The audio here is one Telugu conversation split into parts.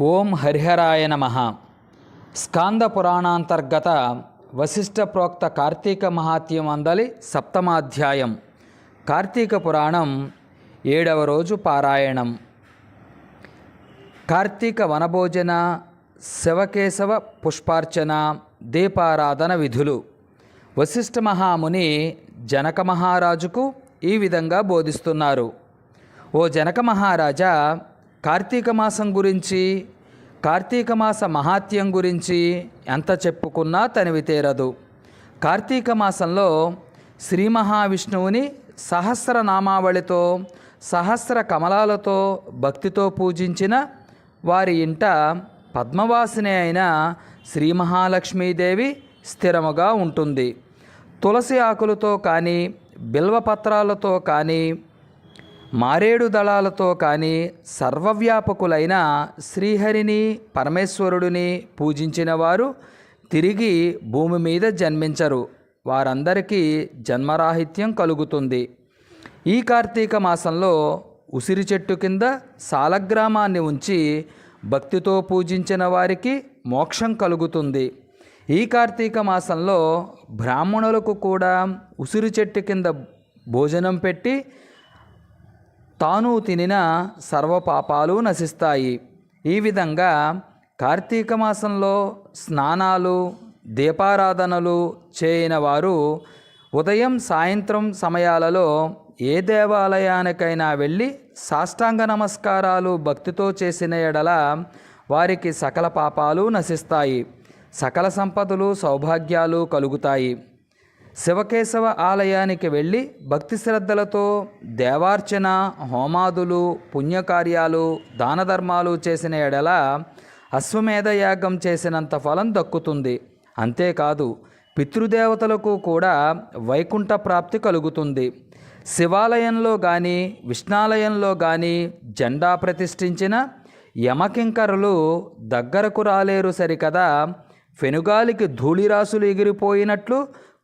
ఓం హరిహరాయ నమ. స్కాంద పురాణాంతర్గత వశిష్ఠ ప్రోక్త కార్తీక మహాత్యం అందలి సప్తమాధ్యాయం. కార్తీక పురాణం ఏడవ రోజు పారాయణం. కార్తీక వనభోజన శివకేశవ పుష్పార్చన దీపారాధన విధులు. వశిష్ఠ మహాముని జనక మహారాజుకు ఈ విధంగా బోధిస్తున్నారు. ఓ జనక మహారాజా కార్తీక మాసం గురించి కార్తీక మాస మహాత్యం గురించి ఎంత చెప్పుకున్నా తనివి తీరదు. కార్తీక మాసంలో శ్రీ మహావిష్ణువుని సహస్ర నామావళితో సహస్ర కమలాలతో భక్తితో పూజించిన వారి ఇంట పద్మవాసిని అయిన శ్రీ మహాలక్ష్మీదేవి స్థిరముగా ఉంటుంది. తులసి ఆకులతో కానీ బిల్వపత్రాలతో కానీ మారేడు దళాలతో కానీ సర్వవ్యాపకులైన శ్రీహరిని పరమేశ్వరుడిని పూజించిన వారు తిరిగి భూమి మీద జన్మించరు. వారందరికీ జన్మరాహిత్యం కలుగుతుంది. ఈ కార్తీక మాసంలో ఉసిరి చెట్టు కింద సాలగ్రామాన్ని ఉంచి భక్తితో పూజించిన వారికి మోక్షం కలుగుతుంది. ఈ కార్తీక మాసంలో బ్రాహ్మణులకు కూడా ఉసిరి చెట్టు కింద భోజనం పెట్టి తాను తినిన సర్వపాపాలు నశిస్తాయి. ఈ విధంగా కార్తీక మాసంలో స్నానాలు దీపారాధనలు చేయని వారు ఉదయం సాయంత్రం సమయాలలో ఏ దేవాలయానికైనా వెళ్ళి సాష్టాంగ నమస్కారాలు భక్తితో చేసిన ఎడల వారికి సకల పాపాలు నశిస్తాయి. సకల సంపదలు సౌభాగ్యాలు కలుగుతాయి. శివకేశవ ఆలయానికి వెళ్ళి భక్తి శ్రద్ధలతో దేవార్చన హోమాదులు పుణ్యకార్యాలు దానధర్మాలు చేసిన ఎడల అశ్వమేధ యాగం చేసినంత ఫలం దక్కుతుంది. అంతేకాదు పితృదేవతలకు కూడా వైకుంఠ ప్రాప్తి కలుగుతుంది. శివాలయంలో కానీ విష్ణాలయంలో కానీ జెండా ప్రతిష్ఠించిన యమకింకరులు దగ్గరకు రాలేరు సరికదా ఫెనుగాలికి ధూళిరాసులు ఎగిరిపోయినట్లు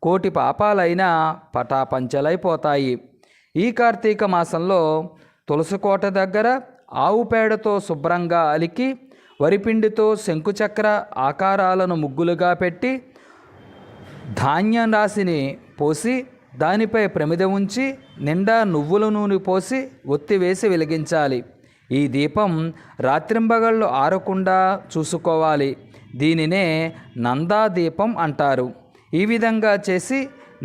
కోటి పాపాలైనా పటాపంచలైపోతాయి. ఈ కార్తీక మాసంలో తులసికోట దగ్గర ఆవు పేడతో శుభ్రంగా అలికి వరిపిండితో శంకుచక్ర ఆకారాలను ముగ్గులుగా పెట్టి ధాన్యం రాశిని పోసి దానిపై ప్రమిద ఉంచి నిండా నువ్వుల నూనె పోసి ఒత్తి వేసి వెలిగించాలి. ఈ దీపం రాత్రింబగళ్ళు ఆరకుండా చూసుకోవాలి. దీనినే నందా దీపం అంటారు. ఈ విధంగా చేసి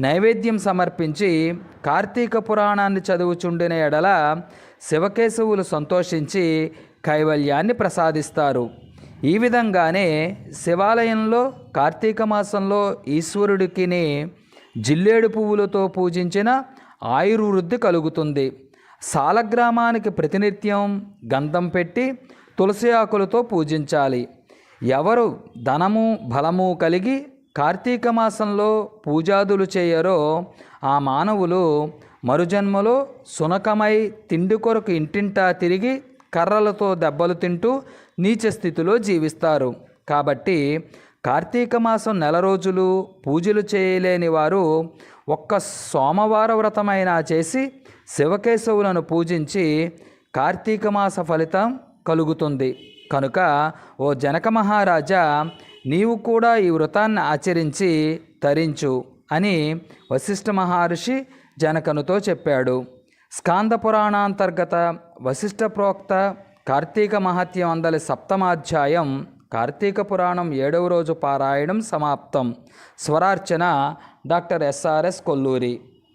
నైవేద్యం సమర్పించి కార్తీక పురాణాన్ని చదువుచుండిన ఎడల శివకేశవులు సంతోషించి కైవల్యాన్ని ప్రసాదిస్తారు. ఈ విధంగానే శివాలయంలో కార్తీక మాసంలో ఈశ్వరుడికిని జిల్లేడు పువ్వులతో పూజించిన ఆయుర్వృద్ధి కలుగుతుంది. సాలగ్రామానికి ప్రతినిత్యం గంధం పెట్టి తులసి ఆకులతో పూజించాలి. ఎవరు ధనము బలము కలిగి కార్తీక మాసంలో పూజాదులు చేయరో ఆ మానవులు మరుజన్మలో సునకమై తిండి కొరకు ఇంటింటా తిరిగి కర్రలతో దెబ్బలు తింటూ నీచ స్థితిలో జీవిస్తారు. కాబట్టి కార్తీక మాసం నెల రోజులు పూజలు చేయలేని వారు ఒక్క సోమవార వ్రతమైనా చేసి శివకేశవులను పూజించి కార్తీక మాస ఫలితం కలుగుతుంది. కనుక ఓ జనక మహారాజా నీవు కూడా ఈ వ్రతాన్ని ఆచరించి తరించు అని వశిష్ఠ మహర్షి జనకనుతో చెప్పాడు. స్కాంద పురాణాంతర్గత వశిష్ఠ ప్రోక్త కార్తీక మహత్యం అందలి సప్తమాధ్యాయం కార్తీక పురాణం ఏడవ రోజు పారాయణం సమాప్తం. స్వరార్చన డాక్టర్ ఎస్ఆర్ఎస్ కొల్లూరి.